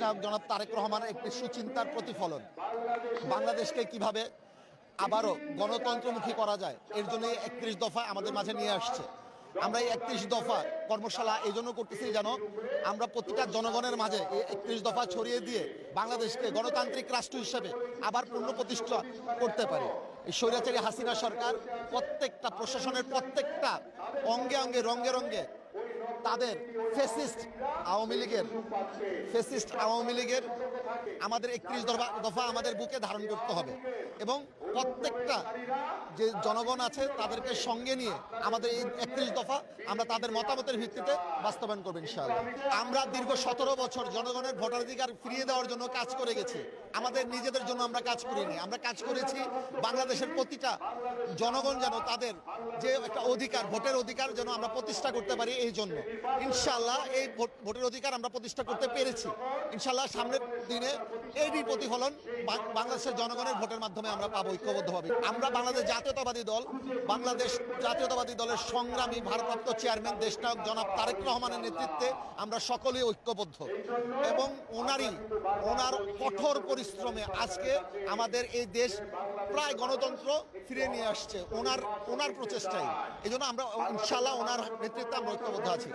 নায়ক জনাব তারেক রহমানের একটি সুচিন্তার প্রতিফলন। বাংলাদেশকে কীভাবে আবারও গণতন্ত্রমুখী করা যায়, এর জন্য একত্রিশ দফা আমাদের মাঝে নিয়ে আসছে। আমরা এই একত্রিশ দফা কর্মশালা এই জন্য করতেছি যেন আমরা প্রতিটা জনগণের মাঝে এই একত্রিশ দফা ছড়িয়ে দিয়ে বাংলাদেশকে গণতান্ত্রিক রাষ্ট্র হিসেবে আবার পূর্ণ প্রতিষ্ঠা করতে পারি। এই স্বৈরাচারী হাসিনা সরকার প্রত্যেকটা প্রশাসনের প্রত্যেকটা অঙ্গে অঙ্গে, রঙ্গে রঙ্গে তাদের ফেসিস্ট আওয়ামী লীগের ফেসিস্ট আওয়ামী লীগের আমাদের একত্রিশ দফা দফা আমাদের বুকে ধারণ করতে হবে এবং প্রত্যেকটা যে জনগণ আছে তাদেরকে সঙ্গে নিয়ে আমাদের এই একত্রিশ দফা আমরা তাদের মতামতের ভিত্তিতে বাস্তবায়ন করব ইনশাআল্লাহ। আমরা দীর্ঘ সতেরো বছর জনগণের ভোটাধিকার ফিরিয়ে দেওয়ার জন্য কাজ করে গেছি। আমাদের নিজেদের জন্য আমরা কাজ করিনি। আমরা কাজ করেছি বাংলাদেশের প্রতিটা জনগণ যেন তাদের যে একটা অধিকার, ভোটের অধিকার যেন আমরা প্রতিষ্ঠা করতে পারি এই জন্য। ইনশাল্লাহ এই ভোট- ভোটের অধিকার আমরা প্রতিষ্ঠা করতে পেরেছি। ইনশাল্লাহ সামনের দিনে এরই প্রতিফলন বাংলাদেশের জনগণের ভোটের মাধ্যমে আমরা পাবো ঐক্যবদ্ধভাবে। আমরা বাংলাদেশ জাতীয়তাবাদী দল, বাংলাদেশ জাতীয়তাবাদী দলের সংগ্রামী ভারপ্রাপ্ত চেয়ারম্যান দেশনায়ক জনাব তারেক রহমানের নেতৃত্বে আমরা সকলেই ঐক্যবদ্ধ। এবং ওনারই ওনার কঠোর পরিশ্রমে আজকে আমাদের এই দেশ প্রায় গণতন্ত্র ফিরে নিয়ে আসছে। ওনার ওনার প্রচেষ্টায় এই জন্য আমরা ইনশাল্লাহ ওনার নেতৃত্বে আমরা ঐক্যবদ্ধ আছি।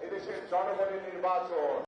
এদেশের জনগণের নির্বাচন।